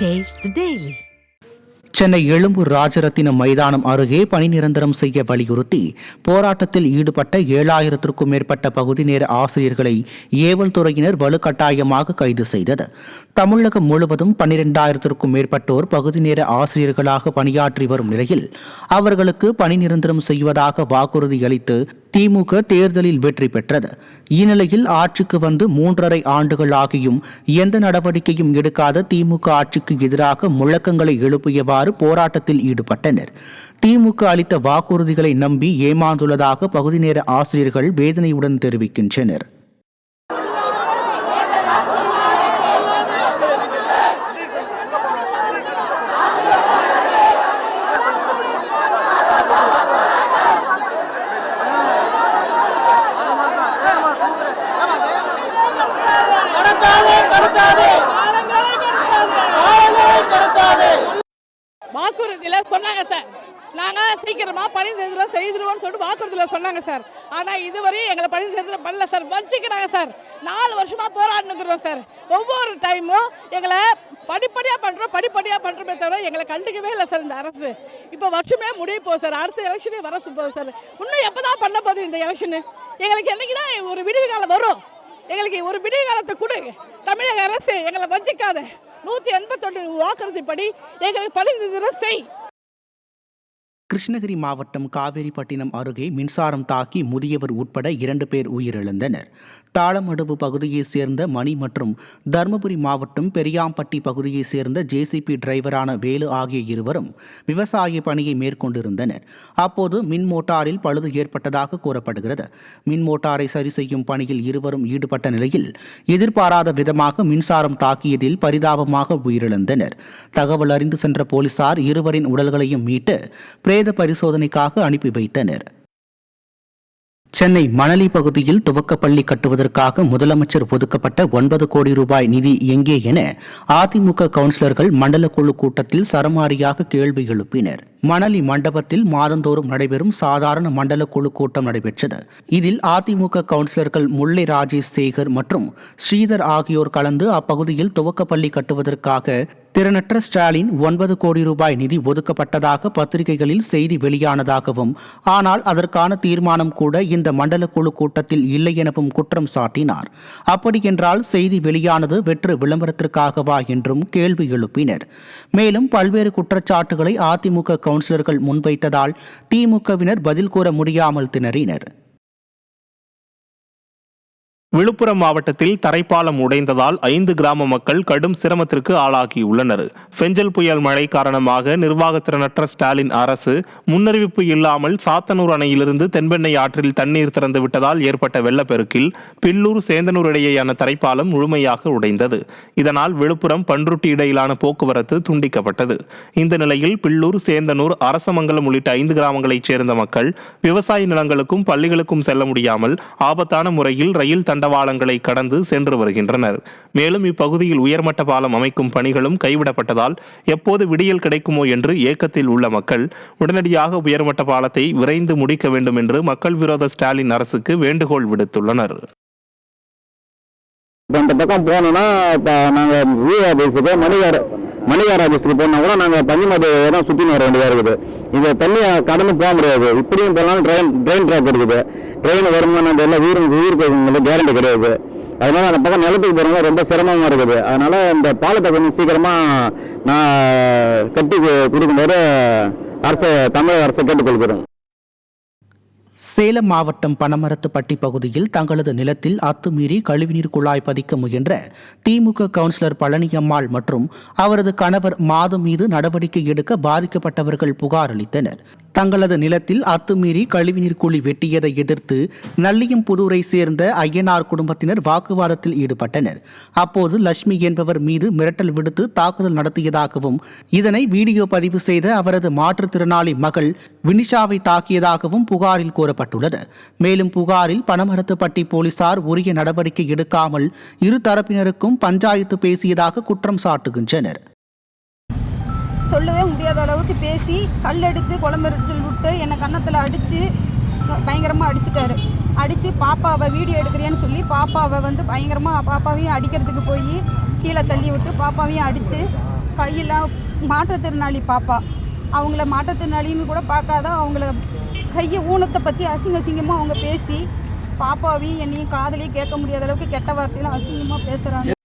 Taste daily Chennai Egmore Rajarathinam மைதானம் அருகே பணி நிரந்தரம் செய்ய வலியுறுத்தி போராட்டத்தில் ஈடுபட்ட ஏழாயிரத்திற்கும் மேற்பட்ட பகுதி நேர ஆசிரியர்களை ஏவல் துறையினர் வலுக்கட்டாயமாக கைது செய்தது. தமிழகம் முழுவதும் பன்னிரெண்டாயிரத்திற்கும் மேற்பட்டோர் பகுதி நேர ஆசிரியர்களாக பணியாற்றி வரும் நிலையில் அவர்களுக்கு பணி நிரந்தரம் செய்வதாக வாக்குறுதி அளித்து திமுக தேர்தலில் வெற்றி பெற்றது. இந்நிலையில் ஆட்சிக்கு வந்து மூன்றரை ஆண்டுகள் ஆகியும் எந்த நடவடிக்கையும் எடுக்காத திமுக ஆட்சிக்கு எதிராக முழக்கங்களை எழுப்பியவாறு போராட்டத்தில் ஈடுபட்டனர். திமுக அளித்த வாக்குறுதிகளை நம்பி ஏமாந்துள்ளதாக பகுதி நேர ஆசிரியர்கள் வேதனையுடன் தெரிவிக்கின்றனர். கடத்தாதே. கடத்தாதே. வாக்குறுதியில சொன்னாங்க சார். நாங்க சீக்கிரமா பணி நிரந்தரம் செய்திருவோம்னு சொல்லிட்டு வாக்குறுதியில சொன்னாங்க சார். ஆனா இதுவரை எங்களை பணி நிரந்தரம் பண்ணல சார். வஞ்சிக்கிறாங்க சார். நாலு வருஷமா போராடினுக்கிறோம் சார். ஒவ்வொரு டைமும் எங்களை படிப்படியா பண்றோம் படிப்படியா பண்றோமே தவிர எங்களை கண்டுக்கவே இல்லை சார் இந்த அரசு. இப்போ வருஷமே முடிய போகுது சார். அடுத்த எலெக்ஷனே வர போகுது சார். இன்னும் எப்பதான் பண்ண போகுது இந்த எலெக்ஷனு? எங்களுக்கு என்னைக்கு தான் ஒரு விடுவி காலம் வரும்? எங்களுக்கு ஒரு விடிய காலத்தை கொடு. தமிழக அரசு எங்களை வஞ்சிக்காத. நூற்றி எண்பத்தொன்று வாக்குறுதிப்படி எங்களுக்கு பணி நிரந்தரம் செய். கிருஷ்ணகிரி மாவட்டம் காவேரிப்பட்டினம் அருகே மின்சாரம் தாக்கி முதியவர் உட்பட இரண்டு பேர் உயிரிழந்தனர். தாளமடுவு பகுதியைச் சேர்ந்த மணி மற்றும் தருமபுரி மாவட்டம் பெரியாம்பட்டி பகுதியைச் சேர்ந்த ஜேசிபி டிரைவரான வேலு ஆகிய இருவரும் விவசாய பணியை மேற்கொண்டிருந்தனர். அப்போது மின் மோட்டாரில் பழுது ஏற்பட்டதாக கூறப்படுகிறது. மின் மோட்டாரை சரி செய்யும் பணியில் இருவரும் ஈடுபட்ட நிலையில் எதிர்பாராத விதமாக மின்சாரம் தாக்கியதில் பரிதாபமாக உயிரிழந்தனர். தகவல் அறிந்து சென்ற போலீசார் இருவரின் உடல்களையும் மீட்டு பிரேத பரிசோதனைக்காக அனுப்பி வைத்தனர். சென்னை மணலி பகுதியில் துவக்கப்பள்ளி கட்டுவதற்காக முதலமைச்சர் ஒதுக்கப்பட்ட ஒன்பது கோடி ரூபாய் நிதி எங்கே என அதிமுக கவுன்சிலர்கள் மண்டல குழு கூட்டத்தில் சரமாரியாக கேள்வி எழுப்பினர். மணலி மண்டபத்தில் மாதந்தோறும் நடைபெறும் சாதாரண மண்டல குழு கூட்டம் நடைபெற்றது. இதில் அதிமுக கவுன்சிலர்கள் முல்லை ராஜேஷ் சேகர் மற்றும் ஸ்ரீதர் ஆகியோர் கலந்து அப்பகுதியில் துவக்கப்பள்ளி கட்டுவதற்காக திறனற்ற ஸ்டாலின் ஒன்பது கோடி ரூபாய் நிதி ஒதுக்கப்பட்டதாக பத்திரிகைகளில் செய்தி வெளியானதாகவும் ஆனால் அதற்கான தீர்மானம் கூட இந்த மண்டல குழு கூட்டத்தில் இல்லை எனவும் குற்றம் சாட்டினார். அப்படியென்றால் செய்தி வெளியானது வெற்று விளம்பரத்திற்காகவா என்றும் கேள்வி எழுப்பினர். மேலும் பல்வேறு குற்றச்சாட்டுகளை அதிமுக கவுன்சிலர்கள் முன்வைத்ததால் திமுகவினர் பதில் கூற முடியாமல் திணறினர். விழுப்புரம் மாவட்டத்தில் தரைப்பாலம் உடைந்ததால் ஐந்து கிராம மக்கள் கடும் சிரமத்திற்கு ஆளாகியுள்ளனர். பெஞ்சல் புயல் மழை காரணமாக நிர்வாகத்திறனற்ற ஸ்டாலின் அரசு முன்னறிவிப்பு இல்லாமல் சாத்தனூர் அணையிலிருந்து தென்பெண்ணை ஆற்றில் தண்ணீர் திறந்து விட்டதால் ஏற்பட்ட வெள்ளப்பெருக்கில் பில்லூர் சேந்தனூர் இடையேயான தரைப்பாலம் முழுமையாக உடைந்தது. இதனால் விழுப்புரம் பன்ருட்டி இடையிலான போக்குவரத்து துண்டிக்கப்பட்டது. இந்த நிலையில் பில்லூர் சேந்தனூர் அரசமங்கலம் உள்ளிட்ட ஐந்து கிராமங்களைச் சேர்ந்த மக்கள் விவசாய நிலங்களுக்கும் பள்ளிகளுக்கும் செல்ல முடியாமல் ஆபத்தான முறையில் ரயில் தண்டவாளங்களை கடந்து சென்று வருகின்றனர். மேலும் இப்பகுதியில் உயர்மட்ட பாலம் அமைக்கும் பணிகளும் கைவிடப்பட்டதால் எப்போது விடியல் கிடைக்குமோ என்று ஏக்கத்தில் உள்ள மக்கள் உடனடியாக உயர்மட்ட பாலத்தை விரைந்து முடிக்க வேண்டும் என்று மக்கள் விரோத ஸ்டாலின் அரசுக்கு வேண்டுகோள் விடுத்துள்ளனர். இப்போ இந்த பக்கம் போனோம்னா இப்போ நாங்கள் விஏ மணிகார் மணிகார ஆஃபீஸுக்கு போனால் கூட நாங்கள் பஞ்சுமதி தான் சுற்றின்னு வர வேண்டியதாக இருக்குது. இங்கே தண்ணி கடந்து போக முடியாது. இப்படியும் போனாலும் ட்ரெயின் ட்ரெயின் ட்ராக் இருக்குது. ட்ரெயின் வரும்போது அந்த எல்லாம் உயிர் போகிறது கேரண்டி கிடையாது. அதனால அந்த பக்கம் நிலத்துக்கு போகிறவங்க ரொம்ப சிரமமாக இருக்குது. அதனால் இந்த பாலத்தை கொஞ்சம் சீக்கிரமாக நான் கட்டி கொடுக்கும்போது அரசு தமிழக அரசை கேட்டுக்கொள்கிறோம். சேலம் மாவட்டம் பனமரத்துப்பட்டி பகுதியில் தங்களது நிலத்தில் அத்துமீறி கழிவுநீர் குழாய் பதிக்க முயன்ற திமுக கவுன்சிலர் பழனியம்மாள் மற்றும் அவரது கணவர் மாது மீது நடவடிக்கை எடுக்க பாதிக்கப்பட்டவர்கள் புகார் அளித்தனர். தங்களது நிலத்தில் அத்துமீறி கழிவுநீர் குழி வெட்டியதை எதிர்த்து நல்லியம்புதூரை சேர்ந்த ஐயனார் குடும்பத்தினர் வாக்குவாதத்தில் ஈடுபட்டனர். அப்போது லட்சுமி என்பவர் மீது மிரட்டல் விடுத்து தாக்குதல் நடத்தியதாகவும் இதனை வீடியோ பதிவு செய்த அவரது மாற்றுத்திறனாளி மகள் வினிஷாவை தாக்கியதாகவும் புகாரில் கூறப்பட்டுள்ளது. மேலும் புகாரில் பணமரத்துப்பட்டி போலீசார் உரிய நடவடிக்கை எடுக்காமல் இரு தரப்பினருக்கும் பஞ்சாயத்து பேசியதாக குற்றம் சாட்டுகின்றனர். சொல்லவே முடியாத அளவுக்கு பேசி கல் எடுத்து குழம்பெரிச்சல் விட்டு என்னை கன்னத்தில் அடித்து பயங்கரமாக அடிச்சிட்டாரு. அடித்து பாப்பாவை வீடியோ எடுக்கிறியான்னு சொல்லி பாப்பாவை வந்து பயங்கரமாக பாப்பாவையும் அடிக்கிறதுக்கு போய் கீழே தள்ளி விட்டு பாப்பாவையும் அடித்து கையெல்லாம் மாற்றுத்திறனாளி பாப்பா. அவங்கள மாற்றுத்திறனாளின்னு கூட பார்க்காத அவங்கள கையை ஊனத்தை பற்றி அசிங்க அசிங்கமாக அவங்க பேசி பாப்பாவையும் என்னையும் காதலையும் கேட்க முடியாத அளவுக்கு கெட்ட வார்த்தையெல்லாம் அசிங்கமாக பேசுகிறாங்க